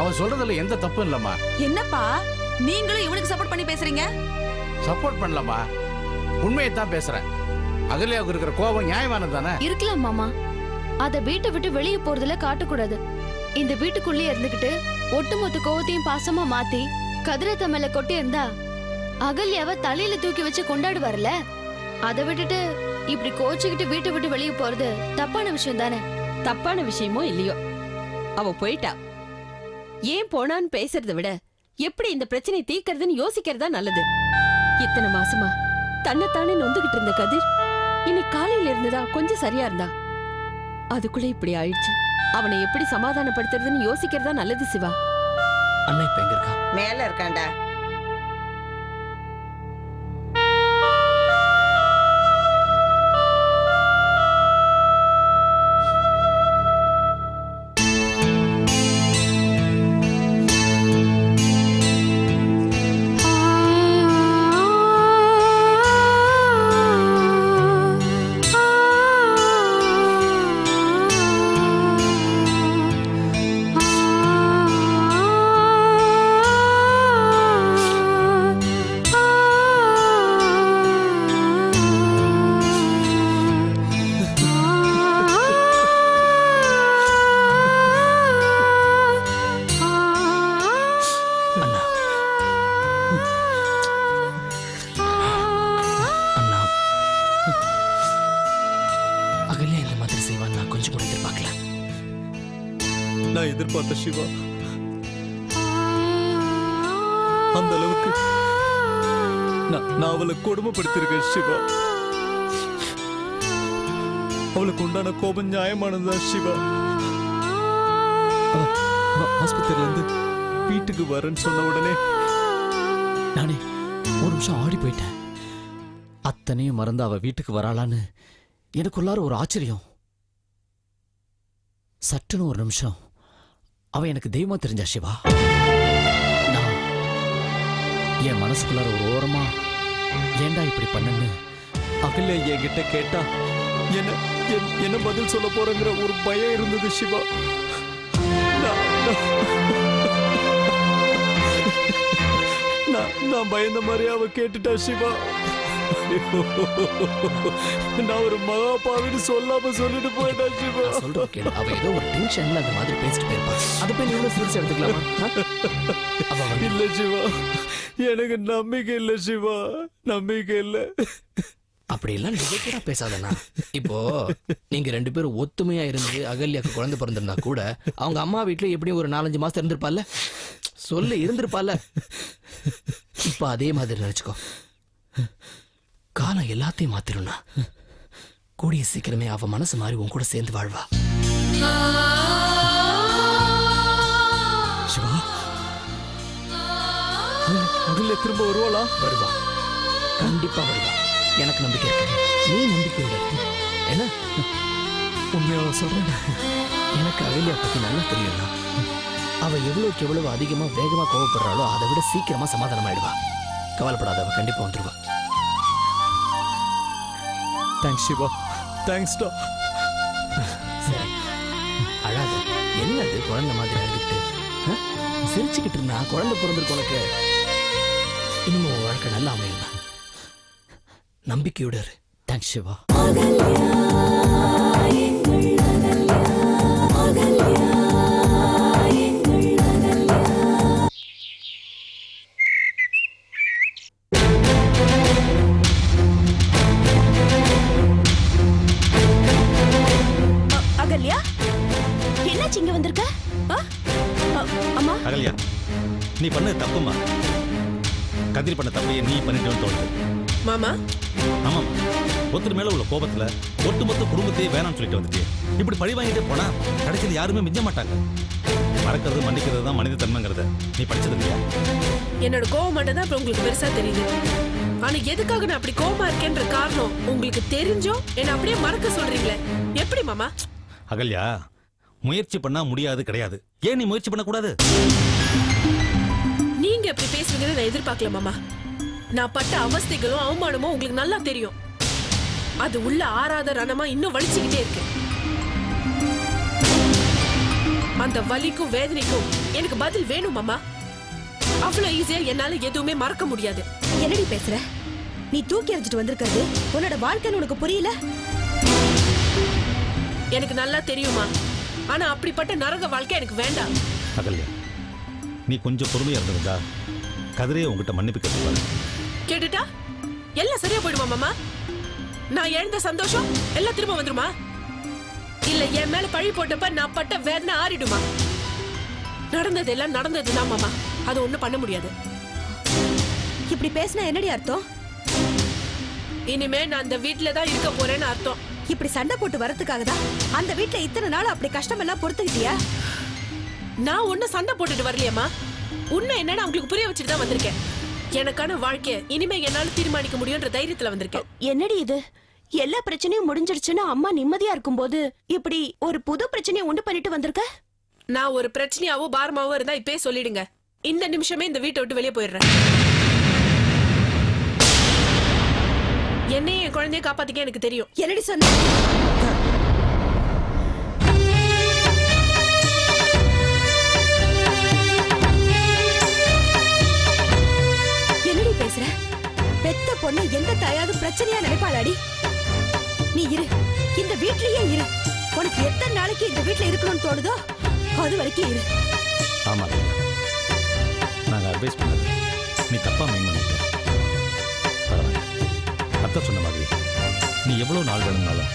அவன் சொல்றதுல எந்த தப்பும் இல்லம்மா. என்னப்பா? நீங்களும் இவனுக்கு சப்போர்ட் பண்ணி பேசுறீங்க? சப்போர்ட் பண்ணலம்மா. உண்மையை தான் பேசுறேன். அகல்யாவுக்கு இருக்கிற கோபம் நியாயமானது தானே? இருக்கலாம் மாமா. அத வீட்டை விட்டு வெளியே போறதுல காட்டக்கூடாது. இந்த வீட்டுக்குள்ளேயே இருந்துகிட்டு ஒட்டுமொத்த கோவத்தையும் பாசமா மாத்தி கதிரத்த மேல கொட்டி இருந்தா அகல்யாவ தலையில தூக்கி வச்சு கொண்டாடுவார்ல? அதை விட்டுட்டு இப்படி கோச்சுக்கிட்டு வீட்டை விட்டு வெளியே போறது தப்பான விஷயம் தானே? தப்பான விஷயமோ இல்லையோ? அவ போயிட்டா. ஏன் போனான்னு பேசுறதை விட எப்படி இந்த பிரச்சனை தீர்க்கறதுன்னு யோசிக்கிறதா நல்லது. இத்தனை மாசமா தன்னைத்தானே நொந்துகிட்டு இருந்த கதிர் இன்னைக்கு காலையில இருந்ததா கொஞ்சம் சரியா இருந்தா? அதுக்குள்ள இப்படி ஆயிடுச்சு. அவனை எப்படி சமாதானப்படுத்துறதுன்னு யோசிக்கிறதா நல்லது சிவா. அண்ணா இப்ப எங்க இருக்கா? மேல இருக்காண்டா நான் அவளை கொடுமைப்படுத்திருக்கேன் சிவா. அவளுக்கு உண்டான கோபம் நியாயமானதுதான் சிவா. ஆஸ்பத்திரியில இருந்து வீட்டுக்கு வரேன்னு சொன்ன உடனே நானே ஒரு நிமிஷம் ஆடி போயிட்டேன். அத்தனையும் மறந்து அவ வீட்டுக்கு வராளான்னு எனக்குள்ளார ஒரு ஆச்சரியம். சட்டுன்னு ஒரு நிமிஷம். அவ எனக்கு தெய்வமா தெரிஞ்சா சிவா? என் மனசுக்குள்ளார ஒரு ஓரமா ஏன்டா இப்படி பண்ணன்னு? அகல்யா என்கிட்ட கேட்டா என்ன என்- என்ன பதில் சொல்ல போறேங்கிற ஒரு பயம் இருந்தது சிவா. நான்- நான் பயந்த மாதிரி அவ கேட்டுட்டா சிவா. நான் ஒரு மகாபாவின்னு சொல்லாம சொல்லிட்டு போயிட்டா சிவா. சொல்றேன் கேளு. அவ ஏதோ ஒரு டென்ஷன்ல அந்த மாதிரி பேசிட்டு போயிருப்பா. அதை போய் நீங்களும் சீரியஸ் எடுத்துக்கலாமா? இல்ல சிவா. எனக்கு நம்பிக்கை இல்ல சிவா. நம்பிக்கை இல்ல. அப்படி எல்லாம் நெகட்டிவா பேசாதண்ணா. இப்போ நீங்க ரெண்டு பேரும் ஒத்துமையா இருந்து அகல்யாக்கு குழந்தை பிறந்திருந்தா கூட அவங்க அம்மா வீட்ல எப்படியும் ஒரு நாலஞ்சு மாசம் இருந்திருப்பால சொல்லு இருந்திருப்பால இப்ப அதே மாதிரி நினைச்சுக்கோ. காலம் எல்லாத்தையும் மாத்திரும்னா கூடிய சீக்கிரமே அவ மனசு மாறி உன் கூட சேர்ந்து வாழ்வா. அகல்யா திரும்ப வருவாளா? வருவா. கண்டிப்பா வருவா. எனக்கு நம்பிக்கை இருக்கு. நீ நம்பிக்கை என்ன? உண்மையாக சொல்றேன். எனக்கு அகல்யா பத்தி நல்லா தெரியும்னா அவ எவ்வளவுக்கு எவ்வளவு அதிகமா வேகமா கோவப்படுறாளோ அதை விட சீக்கிரமா சமாதானம் ஆயிடுவா கவலைப்படாத அவ கண்டிப்பா வந்துருவா. தேங்க்ஸ் சிவா. தேங்க்ஸ்டா சரி. அழாத. என்னது குழந்தை மாதிரி அழுதுட்டு சிரிச்சுக்கிட்டு இருந்தா? குழந்தை பிறந்திருக்கு உனக்கு. வாழ்க்கை நல்லா அமையும் நம்பிக்கையோட இரு. தேங்க்ஸ் சிவா. அகல்யா? என்னாச்சு இங்க வந்திருக்க? அம்மா? அகல்யா நீ பண்ணது தப்புமா கதிர் பண்ண தப்பையே நீ பண்ணிட்டேன்னு தோணுது. மாமா? ஆமாம். ஒருத்தர் மேல உள்ள கோபத்துல ஒட்டுமொத்த குடும்பத்தையே வேணாம்னு சொல்லிட்டு வந்துட்டு இப்படி பழி வாங்கிட்டே போனா கடைசியில் யாருமே மிஞ்ச மாட்டாங்க. மறக்கிறது மன்னிக்கிறது தான் மனித தன்மைங்கிறத. நீ படிச்சது இல்லையா? என்னோட கோவம் மட்டும் தான் இப்ப உங்களுக்கு பெருசா தெரியுது. ஆனா எதுக்காக நான் அப்படி கோவமா இருக்கேன்ற காரணம் உங்களுக்கு தெரிஞ்சும் என்ன அப்படியே மறக்க சொல்றீங்களே. எப்படி மாமா? அகல்யா முயற்சி பண்ணா முடியாது கிடையாது. ஏன் நீ முயற்சி பண்ணக்கூடாது? நீங்க இப்படி பேசுவீங்கன்னு நான் எதிர்பார்க்கல மாமா. நான் பட்ட அவஸ்தைகளும் அவமானமும் உங்களுக்கு நல்லா தெரியும். அது உள்ள ஆறாத ரணமா இன்னும் வலிச்சுக்கிட்டே இருக்கு. அந்த வலிக்கும் வேதனைக்கும் எனக்கு பதில் வேணும் மாமா. அவ்வளவு ஈஸியா என்னால எதுவுமே மறக்க முடியாது. என்னடி பேசுற? நீ தூக்கி எறிஞ்சிட்டு வந்திருக்கிறது உன்னோட வாழ்க்கைன்னு உனக்கு புரியல? எனக்கு நல்லா தெரியுமா ஆனா அப்படிப்பட்ட நரக வாழ்க்கை எனக்கு வேண்டாம். அகல்யா நீ கொஞ்சம் பொறுமையா இருந்திருந்தா கதிரையை உங்ககிட்ட மன்னிப்பு கேட்டுப்பாரு கேட்டுட்டா? எல்லாம் சரியா போயிடுமா மாமா? நான் எழுந்த சந்தோஷம் எல்லாம் திரும்ப வந்துருமா? இல்ல என் மேல பழி போட்டப்ப நான் பட்ட வேதனை ஆறிடுமா? நடந்தது எல்லாம் நடந்ததுதான் மாமா. அது ஒண்ணும் பண்ண முடியாது. இப்படி பேசினா என்னடி அர்த்தம்? இனிமே நான் அந்த வீட்ல தான் இருக்க போறேன்னு அர்த்தம். இப்படி சண்டை போட்டு வரதுக்காக தான் அந்த வீட்ல இத்தனை நாள் அப்படி கஷ்டமெல்லாம் பொறுத்துக்கிட்டியா? நான் ஒன்னும் சண்டை போட்டுட்டு வரலையம்மா. உண்மை என்னன்னு அவங்களுக்கு புரிய வச்சுட்டு தான் வந்திருக்கேன்? எனக்கான வாழ்க்கைய இனிமே என்னால தீர்மானிக்க முடியும்ன்ற தைரியத்துல வந்திருக்கேன். என்னடி இது? எல்லா பிரச்சனையும் முடிஞ்சிடுச்சுன்னு அம்மா நிம்மதியா இருக்கும்போது இப்படி ஒரு புது பிரச்சனையை உண்டு பண்ணிட்டு வந்திருக்க? நான் ஒரு பிரச்சனையாவோ பாரமாவோ இருந்தா இப்பயே சொல்லிடுங்க. இந்த நிமிஷமே இந்த வீட்டை விட்டு வெளியே போயிடுறேன். என்னையும் என் குழந்தைய காப்பாத்திக்க எனக்கு தெரியும். என்னடி சொன்ன? பெத்த பொண்ணு எந்த தாயாவது பிரச்சனையா நினைப்பாளாடி? நீ இரு. இந்த வீட்லயே இரு. உனக்கு எத்தனை நாளைக்கு இந்த வீட்ல இருக்கணும்னு தோணுதோ அது வரைக்கும் இரு. ஆமா நாங்க அட்வைஸ் பண்ணது நீ தப்பா மைண்ட் பண்ணிட்ட. பரவாயில்ல. அத்தை சொன்ன மாதிரி நீ எவ்வளவு நாள் வேணும்னாலும்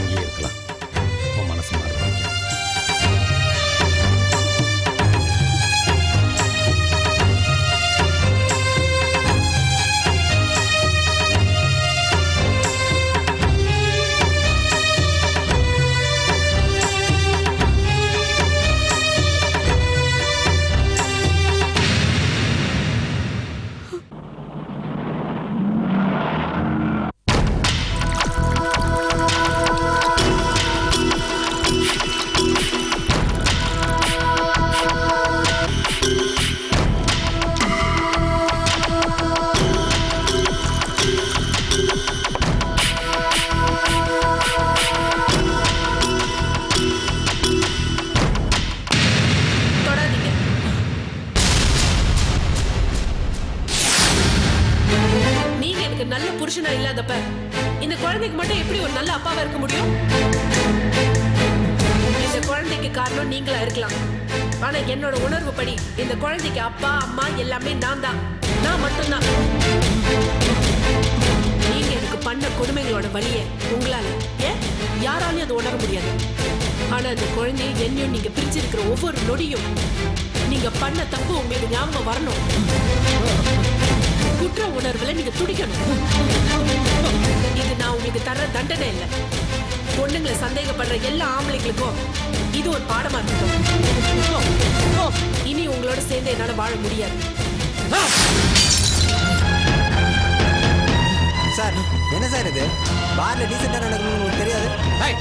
இங்கேயே இருக்கலாம். இந்த குழந்தைக்கு மட்டும் எப்படி ஒரு நல்ல அப்பாவா இருக்க முடியும்? இந்த குழந்தைக்கு காரணம் நீங்களா இருக்கலாம். ஆனா என்னோட உணர்வு படி இந்த குழந்தைக்கு அப்பா அம்மா எல்லாமே நான் தான். நான் மட்டும்தான். நீங்க எனக்கு பண்ண கொடுமைகளோட வழிய உங்களால. ஏன் யாராலையும் அதை உணர முடியாது. ஆனா அந்த குழந்தைய என்னையும் நீங்க பிரிச்சிருக்கிற ஒவ்வொரு நொடியும் நீங்க பண்ண தப்பு உங்களுக்கு ஞாபகம் வரணும். குற்ற உணர்வுல நீங்க துடிக்கணும். இது நான் உங்களுக்கு தர்ற தண்டனை இல்ல. பொண்ணுங்களை சந்தேகப்படுற எல்லா ஆம்பளைங்களுக்கும் இது ஒரு பாடமா இருக்கட்டும். இனி உங்களோட சேர்ந்து என்னால வாழ முடியாது. சார் என்ன சார் இது? பார்ல டீசெண்டா நடக்கணும்னு உங்களுக்கு தெரியாது? ஏய்,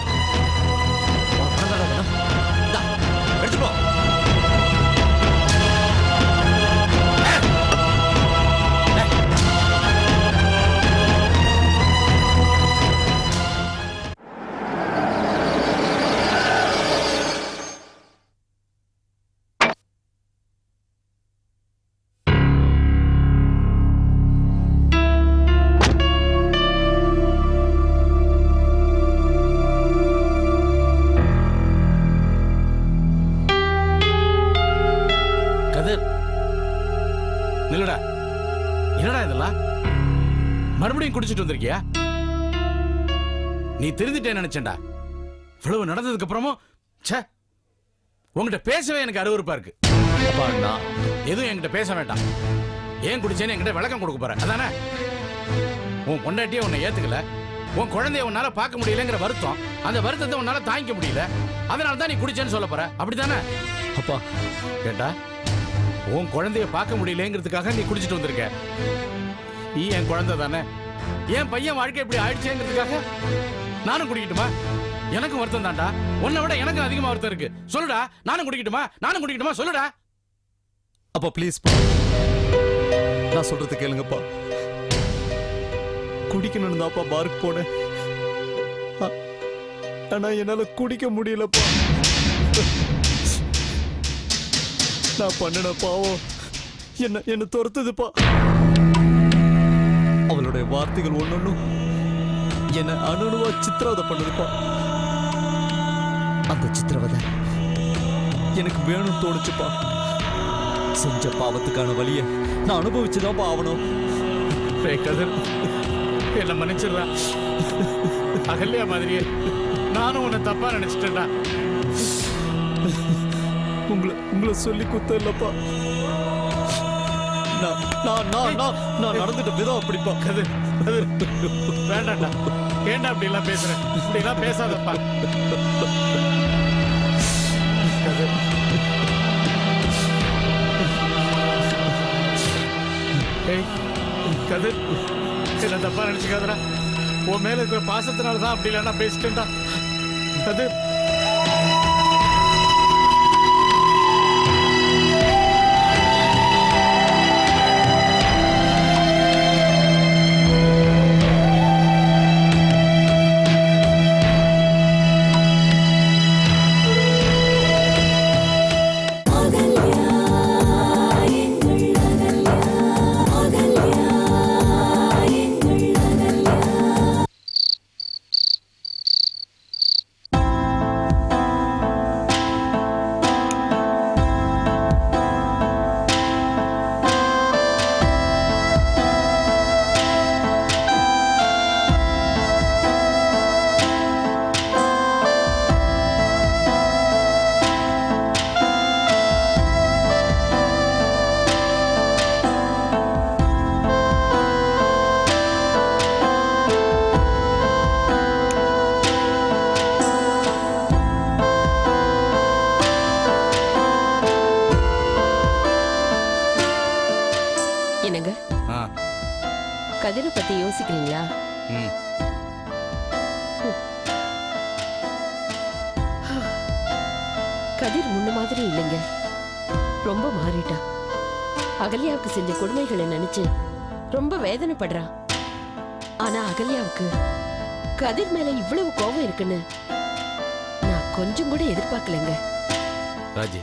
குடிச்சிட்டு வந்திருக்கியா? நீ திருந்திட்டே நினைச்சேன்டா. இவ்வளவு நடந்ததுக்கு அப்புறமும் ச்சே உன்கிட்ட பேசவே எனக்கு அருவருப்பா இருக்கு. அப்பா எதுவும் என்கிட்ட பேச வேண்டாம். ஏன் குடிச்சேன்னு என்கிட்ட விளக்கம் கொடுக்க போற. அதானே? உன் பொண்டாட்டியே உன்னை ஏத்துக்கல. உன் குழந்தைய உன்னால பார்க்க முடியலங்கிற வருத்தம். அந்த வருத்தத்தை உன்னால தாங்கிக்க முடியல. அதனால தான் நீ குடிச்சேன்னு சொல்ல போற. அப்படிதானே அப்பா. கேட்டா உன் குழந்தைய பார்க்க முடியலங்கிறதுக்காக நீ குடிச்சிட்டு வந்திருக்க. நீ என் குழந்தை தானே என் பையன் வாழ்க்கை இப்படி ஆயிடுச்சேங்கிறதுக்காக நானும் குடிக்கட்டுமா? எனக்கும் வருத்தம் தான்டா. உன்னை விட எனக்கும் அதிகமா வருத்தம் இருக்கு. சொல்லுடா நானும் குடிக்கட்டுமா? நானும் குடிக்கட்டுமா? சொல்லுடா. அப்பா ப்ளீஸ் நான் சொல்றது கேளுங்கப்பா. குடிக்கணும்னு தான்ப்பா பாருக்கு போனேன். ஆனா என்னால குடிக்க முடியலப்பா. நான் பண்ணின பாவம். என்ன என்ன துரத்துதுப்பா. அவளுடைய வார்த்தைகள் ஒன்னொன்னும் என்ன அணுவா சித்திரவதை பண்ணுதுப்பா அந்த சித்திரவதை எனக்கு வேணும்னு தோணுச்சுப்பா செஞ்ச பாவத்துக்கான வழிய நான் அனுபவிச்சுதான் ஆகணும் என்ன மன்னிச்சிடுறா. அகல்யா மாதிரியே நானும் உன்னை தப்பா நினைச்சிட்டேன்டா. உங்களை உங்களை சொல்லி குத்த இல்லப்பா. நான் நான் நான் நான் நான் நடந்துட்ட விதம் அப்படி கதிர் வேண்டாம்டா ஏன்டா அப்படி எல்லாம் பேசுற? இப்படி எல்லாம் பேசாதப்பா. கதிர் ஏய் கதிர் என்ன தப்பா நினைச்சுக்காதடா. உன் மேல இருக்கிற பாசத்தினால தான் அப்படி இல்லைன்னா பேசிட்டேன்டா. கதிர் அகல்யாவுக்கு செஞ்ச கொடுமைகளை நினைச்சு ரொம்ப வேதனைப்படுறா. ஆனா அகல்யாவுக்கு கதிர் மேல இவ்வளவு கோபம் இருக்குன்னு நான் கொஞ்சம் கூட எதிர்பார்க்கலங்க. ராஜி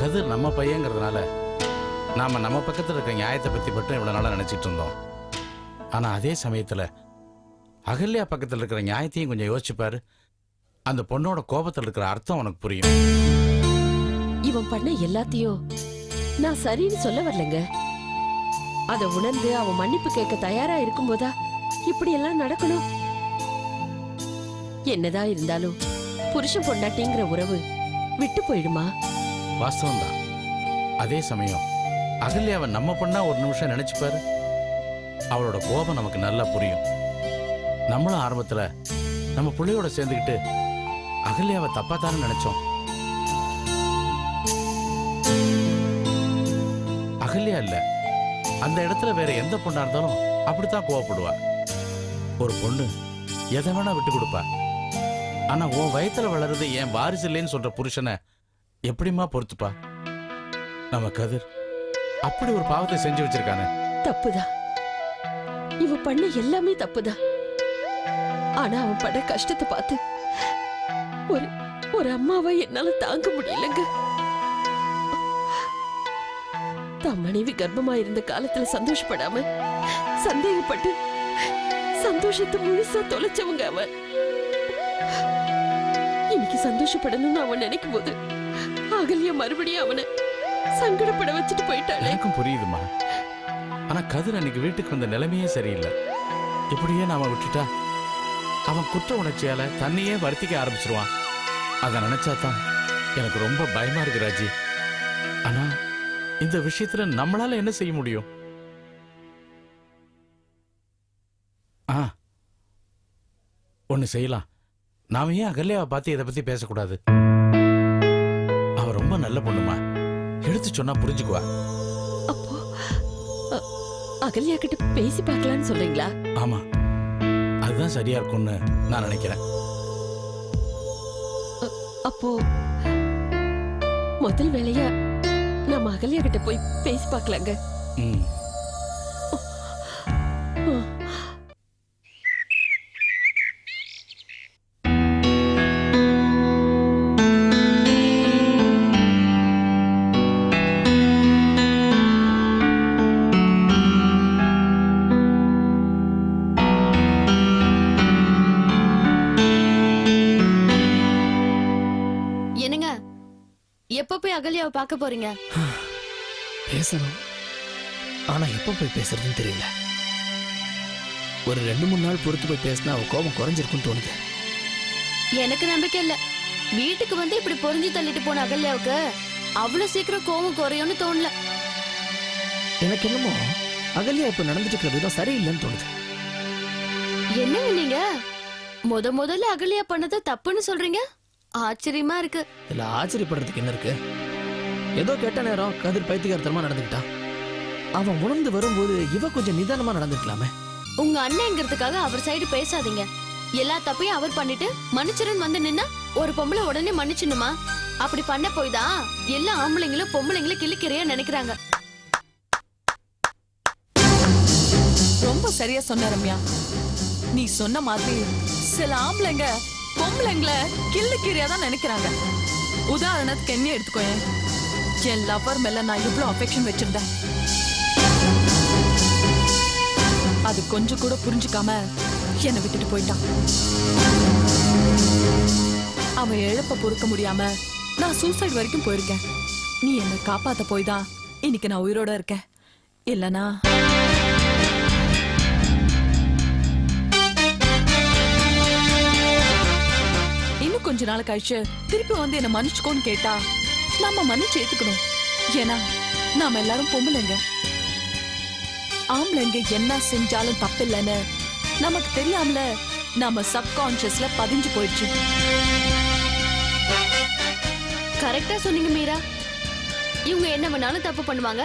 கதிர் நம்ம பையங்கிறதுனால நாம நம்ம பக்கத்துல இருக்க நியாயத்தை பத்தி மட்டும் இவ்வளவு நாளா நினைச்சிட்டு இருந்தோம். ஆனா அதே சமயத்துல அகல்யா பக்கத்துல இருக்கிற நியாயத்தையும் கொஞ்சம் யோசிச்சு பாரு அந்த பொண்ணோட கோபத்துல இருக்கிற அர்த்தம் உனக்கு புரியும். இவன் பண்ண எல்லாத்தையும் நான் சரின்னு சொல்ல வரலங்க. அத உணர்ந்து அவன் மன்னிப்பு கேட்க தயாரா இருக்கும்போதா இப்படி எல்லாம் நடக்கணும்? என்னதான் இருந்தாலும் புருஷன் பொண்டாட்டிங்கிற உறவு விட்டு போயிடுமா? வாஸ்தவம் தான் அதே சமயம் அகல்யாவை நம்ம பொண்ணா ஒரு நிமிஷம் நினைச்சுப்பாரு அவளோட கோபம் நமக்கு நல்லா புரியும். நம்மளும் ஆரம்பத்துல நம்ம பிள்ளையோட சேர்ந்துக்கிட்டு அகல்யாவை தப்பாத்தானு தானே நினைச்சோம். அகல்யா இல்ல அந்த இடத்துல வேற எந்த பொண்ணா இருந்தாலும் அப்படித்தான் கோவப்படுவா. ஒரு பொண்ணு எதை வேணா விட்டு கொடுப்பா. ஆனா உன் வயத்துல வளருது என் வாரிசு இல்லைன்னு சொல்ற புருஷனை எப்படிம்மா பொறுத்துப்பா? நம்ம கதிர் அப்படி ஒரு பாவத்தை செஞ்சு வச்சிருக்கானே. தப்புதான் இவ பண்ண எல்லாமே தப்புதான் ஆனா அவன் பட கஷ்டத்தை பார்த்து ஒரு ஒரு அம்மாவை என்னால தாங்க முடியலங்க. தான் மனைவி கர்ப்பமா இருந்த காலத்துல சந்தோஷப்படாம சந்தேகப்பட்டு சந்தோஷத்தை முழுசா தொலைச்சவங்க அவன். இன்னைக்கு சந்தோஷப்படணும்னு அவன் நினைக்கும் போது அகலிய மறுபடியும் அவனை சங்கடப்பட வச்சுட்டு போயிட்டாள். எனக்கும் புரியுதுமா. ஆனா கதிர் அன்னைக்கு வீட்டுக்கு வந்த நிலைமையே சரியில்லை. இப்படியே நாம விட்டுட்டா அவன் குற்ற உணர்ச்சியால தன்னையே வருத்திக்க ஆரம்பிச்சிருவான். அதை நினைச்சா தான் எனக்கு ரொம்ப பயமா இருக்கு ராஜி. ஆனா இந்த விஷயத்துல நம்மளால என்ன செய்ய முடியும்? ஆ. ஒண்ணு செய்யலாம். நாம ஏன் அகல்யாவை பார்த்து இதை பத்தி பேசக்கூடாது? அவ ரொம்ப நல்ல பொண்ணுமா. எடுத்து சொன்னா புரிஞ்சுக்குவா. அப்போ அ- அகல்யா கிட்ட பேசி பார்க்கலாம்னு சொல்றீங்களா? ஆமா. அதுதான் சரியா இருக்கும்னு நான் நினைக்கிறேன். அப்போ முதல் வேலையா நம்ம அகல்யா கிட்ட போய் பேசி பார்க்கலாங்க. ம் பார்க்க போறீங்க? பேசணும். ஆனா எப்ப போய் பேசுறதுன்னு தெரியல. ஒரு ரெண்டு மூணு நாள் பொறுத்து போய் பேசினா அவ கோபம் குறைஞ்சிருக்கும்னு தோணுது. எனக்கு நம்பிக்கை இல்ல. வீட்டுக்கு வந்து இப்படி பொறிஞ்சு தள்ளிட்டு போன அகல்யாவுக்கு அவ்வளவு சீக்கிரம் கோவம் குறையும்னு தோணல. எனக்கு என்னமோ அகல்யா இப்ப நடந்துட்டு இருக்கிற விதம் சரியில்லைன்னு தோணுது. என்னங்க நீங்க? முத முதல்ல அகல்யா பண்ணது தப்புன்னு சொல்றீங்க? ஆச்சரியமா இருக்கு. இதுல ஆச்சரியப்படுறதுக்கு என்ன இருக்கு? ஏதோ கெட்ட நேரம் கதிர் பைத்தியகாரத்தனமா நடந்துக்கிட்டான் அவன் உணர்ந்து வரும்போது இவ கொஞ்சம் நிதானமா நடந்துக்கலாமே. உங்க அண்ணங்கிறதுக்காக அவர் சைடு பேசாதீங்க. எல்லா தப்பையும் அவர் பண்ணிட்டு மன்னிச்சிருன்னு வந்து நின்னா ஒரு பொம்பளை உடனே மன்னிச்சிடணுமா? அப்படி பண்ண போய் தான் எல்லா ஆம்பளைங்களும் பொம்பளைங்களும் கிளிக்கிறையா நினைக்கிறாங்க. ரொம்ப சரியா சொன்ன ரம்யா. நீ சொன்ன மாதிரி சில ஆம்பளைங்க பொம்பளைங்களை கிள்ளு கீரியா தான் நினைக்கிறாங்க. உதாரணத்துக்கு என்ன எடுத்துக்கோயேன். என் லவர் மேல நான் இவ்வளவு அஃபெக்ஷன் வச்சிருந்தேன். அது கொஞ்சம் கூட புரிஞ்சுக்காம என்னை விட்டுட்டு போயிட்டான். அவன் இழப்ப பொறுக்க முடியாம நான் சூசைட் வரைக்கும் போயிருக்கேன். நீ என்னை காப்பாத்த போய் தான் இன்னைக்கு நான் உயிரோட இருக்கேன். இல்லனா கொஞ்ச நாள் கழிச்சு திருப்பி வந்து என்ன மன்னிச்சுக்கோன்னு கேட்டா நம்ம மன்னிச்சு ஏத்துக்கணும். ஏன்னா நாம எல்லாரும் பொம்பளைங்க. ஆம்பளைங்க என்ன செஞ்சாலும் தப்பில்லைன்னு நமக்கு தெரியாமல நம்ம சப்கான்சியஸ்ல பதிஞ்சு போயிடுச்சு. கரெக்டா சொன்னீங்க மீரா. இவங்க என்ன வேணாலும் தப்பு பண்ணுவாங்க.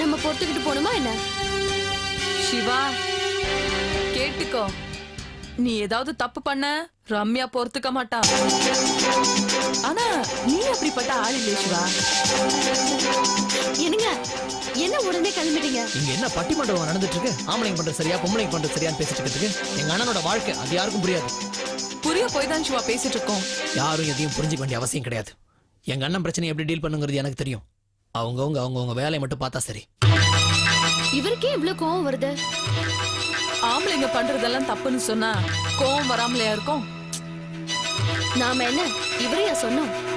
நம்ம பொறுத்துக்கிட்டு போகணுமா என்ன? சிவா கேட்டுக்கோ. நீ ஏதாவது தப்பு பண்ண? ரம்யா பொறுத்துக்க மாட்டா. ஆனா நீ அப்படிப்பட்ட ஆள் இல்லையே சிவா. என்னங்க? என்ன உடனே கிளம்பிட்டீங்க? இங்க என்ன பட்டிமன்றம் நடந்துட்டு இருக்கு ஆம்பளைங்க பண்றது சரியா பொம்பளைங்க பண்றது சரியான்னு பேசிட்டு இருக்கிறதுக்கு எங்க அண்ணனோட வாழ்க்கை அது யாருக்கும் புரியாது. புரிய போய் தான் சிவா பேசிட்டு இருக்கோம். யாரும் எதையும் புரிஞ்சுக்க வேண்டிய அவசியம் கிடையாது. எங்க அண்ணன் பிரச்சனை எப்படி டீல் பண்ணுங்கிறது எனக்கு தெரியும். அவங்கவுங்க அவங்கவுங்க வேலையை மட்டும் பார்த்தா சரி. இவருக்கே இவ்ளோ கோவம் வருது? ஆம்பளைங்க பண்றதெல்லாம் தப்புன்னு சொன்னா கோவம் வராமலையா இருக்கும்? நாம என்ன இவரையா சொன்னோம்?